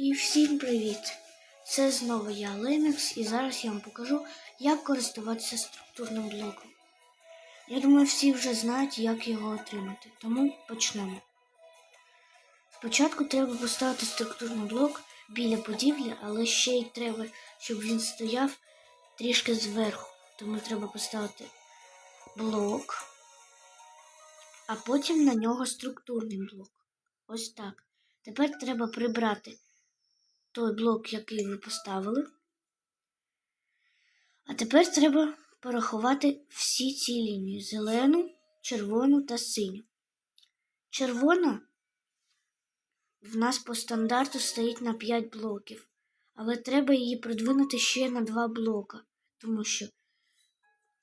І всім привіт! Це знову я Linux, і зараз я вам покажу, як користуватися структурним блоком. Я думаю, всі вже знають, як його отримати, тому почнемо. Спочатку треба поставити структурний блок біля будівлі, але ще й треба, щоб він стояв трішки зверху. Тому треба поставити блок, а потім на нього структурний блок. Ось так. Тепер треба прибрати той блок, який ви поставили. А тепер треба порахувати всі ці лінії: зелену, червону та синю. Червона в нас по стандарту стоїть на 5 блоків, але треба її продвинути ще на 2 блока, тому що,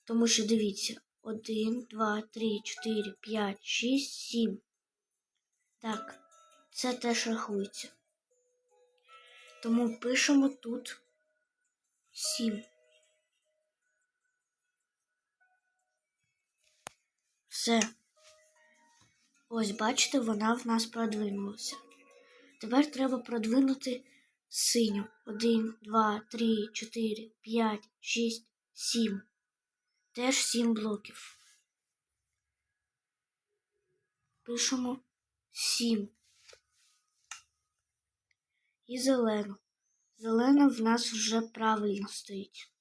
тому що дивіться, 1, 2, 3, 4, 5, 6, 7. Так, це теж рахується. Тому пишемо тут 7. Все. Ось, бачите, вона в нас продвинулася. Тепер треба продвинути синю. 1, 2, 3, 4, 5, 6, 7. Теж 7 блоків. Пишемо 7. І зелену. Зелена в нас вже правильно стоїть.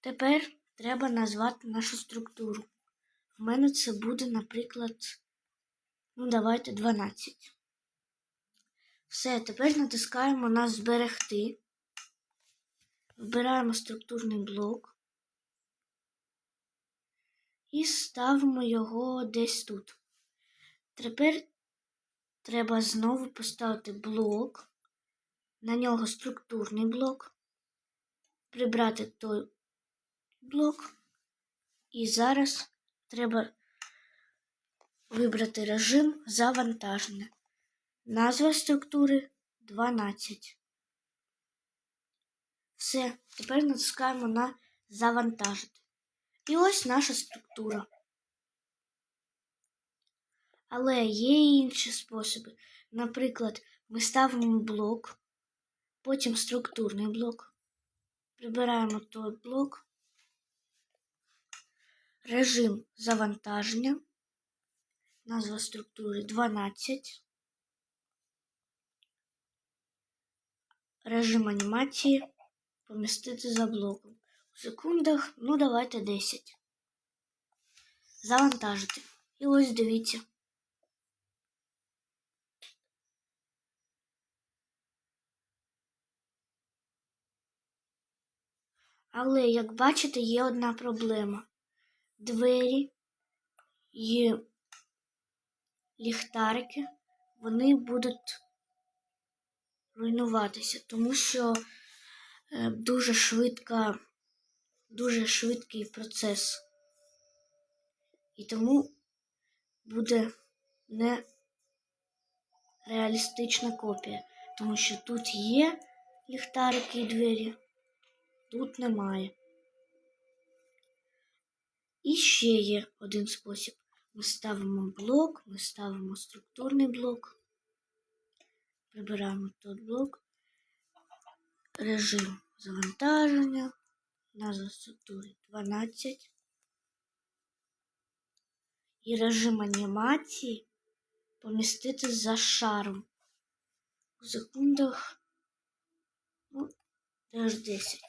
Тепер треба назвати нашу структуру. В мене це буде, наприклад, ну, давайте 12. Все, тепер натискаємо на зберегти. Вбираємо структурний блок і ставимо його десь тут. Тепер треба знову поставити блок, на нього структурний блок, прибрати той блок. І зараз треба вибрати режим завантаження. Назва структури 12. Все, тепер натискаємо на завантажити. І ось наша структура. Але є і інші способи. Наприклад, ми ставимо блок, потім структурний блок, прибираємо той блок, режим завантаження, назва структури 12, режим анімації помістити за блоком. У секундах, ну давайте 10. Завантажити. І ось дивіться. Але, як бачите, є одна проблема. Двері і ліхтарики, вони будуть руйнуватися, тому що е, дуже швидка, дуже швидкий процес. І тому буде не реалістична копія, тому що тут є ліхтарики і двері тут немає. І ще є один спосіб. Ми ставимо блок, ми ставимо структурний блок, прибираємо той блок, режим завантаження, назва структури 12 і режим анімації помістити за шаром. У секундах ну, теж 10.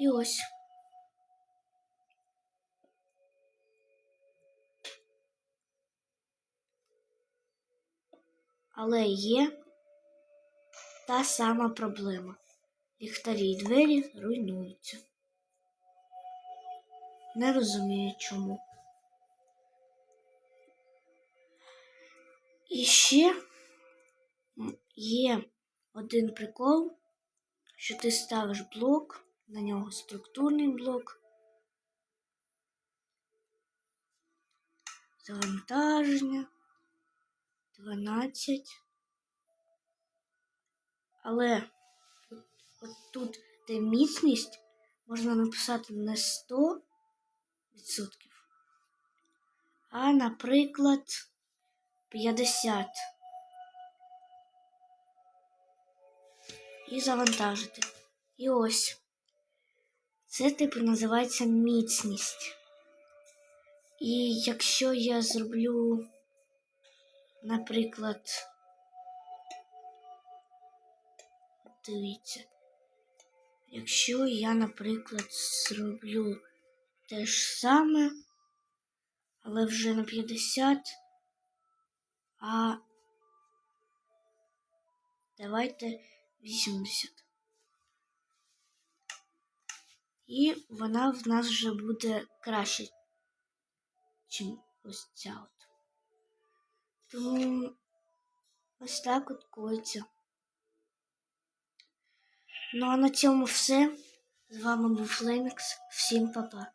І ось. Але є та сама проблема. Ліхтарі і двері руйнуються. Не розумію чому. І ще є один прикол, що ти ставиш блок на нього структурний блок, завантаження 12. Але от тут де міцність можна написати не 100%, а, наприклад, 50. І завантажити. І ось. Це типу називається міцність. І якщо я зроблю, наприклад, дивіться, якщо я, наприклад, зроблю те ж саме, але вже на 50, а давайте 80. І вона в нас вже буде краще, ніж ось ця от. Тому ось так от коїться. Ну а на цьому все. З вами був Флемікс. Всім па-па.